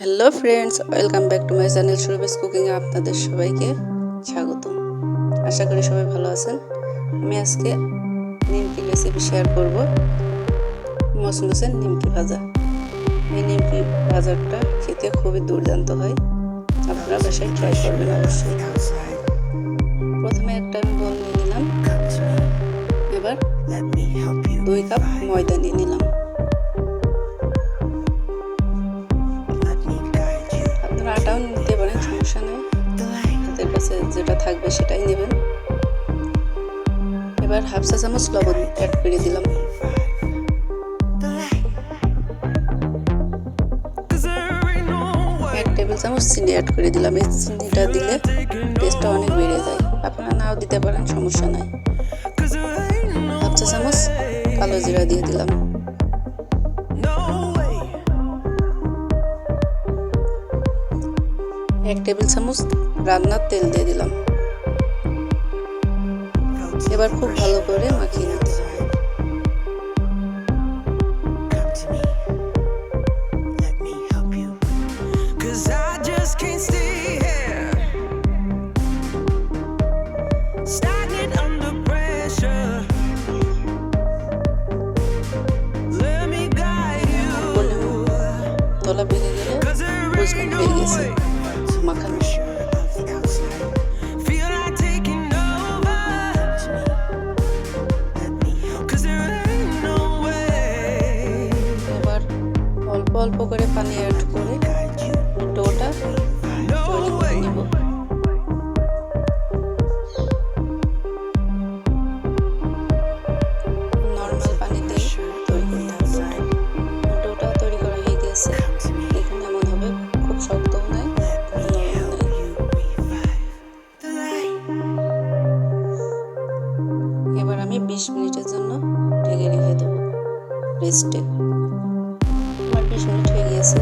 Hello friends welcome back to my channel Surbesh কুকিংয়ে আপনাদের সবাইকে স্বাগত আশা করি সবাই ভালো আছেন। আমি আজকে নিমকি রেসিপি শেয়ার করব। মসমসের নিমকি ভাজা। এই নিমকি ভাজাটা খেতে খুবই দুর্দান্ত হয়। আপনারা বাসায় ট্রাই করবেন অবশ্যই। প্রথমে একটা আমি বল নিয়ে নিলাম। এবার দুই কাপ ময়দা নিয়ে নিলাম। যেটা থাকবে সেটাই নেবেন। এবার হাফ চা চামচ লবণ অ্যাড করে দিলাম। এক টেবিল চামচ চিনি অ্যাড করে দিলাম। এই চিনিটা দিলে টেস্টটা অনেক বেড়ে যায়। আপনারা নাও দিতে পারেন, সমস্যা নাই। হাফ চা চামচ কালো জিরা দিয়ে দিলাম। এক টেবিল চামচ রান্নার তেল দিয়ে দিলাম এবার খুব ভালো করে মাখিয়ে নিতে হবে Cause I just can't stay here. অল্প করে পানি অ্যাড করে ডোটা তৈরি. নর্মাল তৈরি তৈরি করা হয়ে গেছে। খুব এবার আমি বিশ মিনিটের জন্য ঢেকে রেখে দেবো। রেস্টে গিয়েছে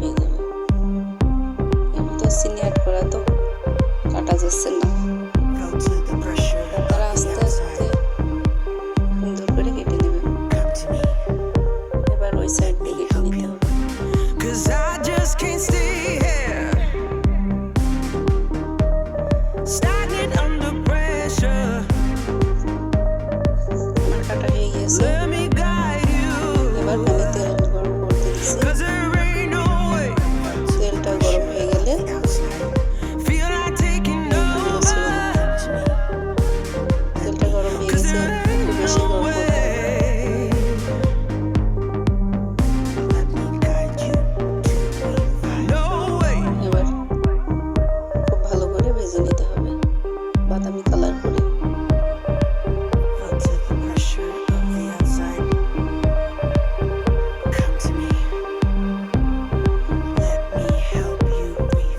হয়ে যাবে এবার তো চিনি অ্যাড করা তো কাটা যাচ্ছে না ভেজে নিতে হবে। বাদামি কালার করে.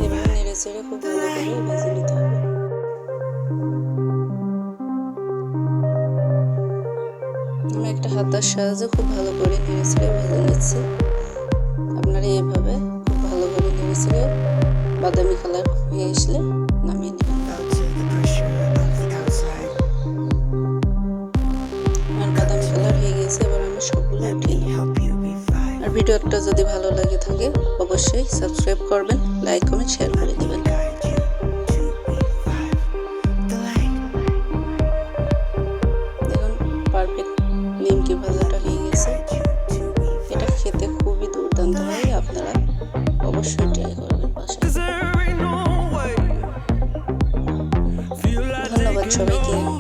এবার নেড়ে চেড়ে খুব ভালো করে ভেজে নিতে হবে। আমি একটা হাতার সাহায্যে খুব ভালো করে নেড়ে চেড়ে ভেজে নিচ্ছি। আপনারা এইভাবে খুব ভালো করে নেড়ে চেড়ে বাদামি কালার হয়ে আসলে আর ভিডিওটা যদি ভালো লাগে থাকে অবশ্যই সাবস্ক্রাইব করবেন লাইক কমেন্ট শেয়ার করে দেবেন। দেখুন পারফেক্ট নিমকি ভাজাটা হয়ে গেছে। এটা খেতে খুবই দুর্দান্ত হয় আপনারা অবশ্যই ট্রাই করবেন বাসায়। ধন্যবাদ সবাইকে।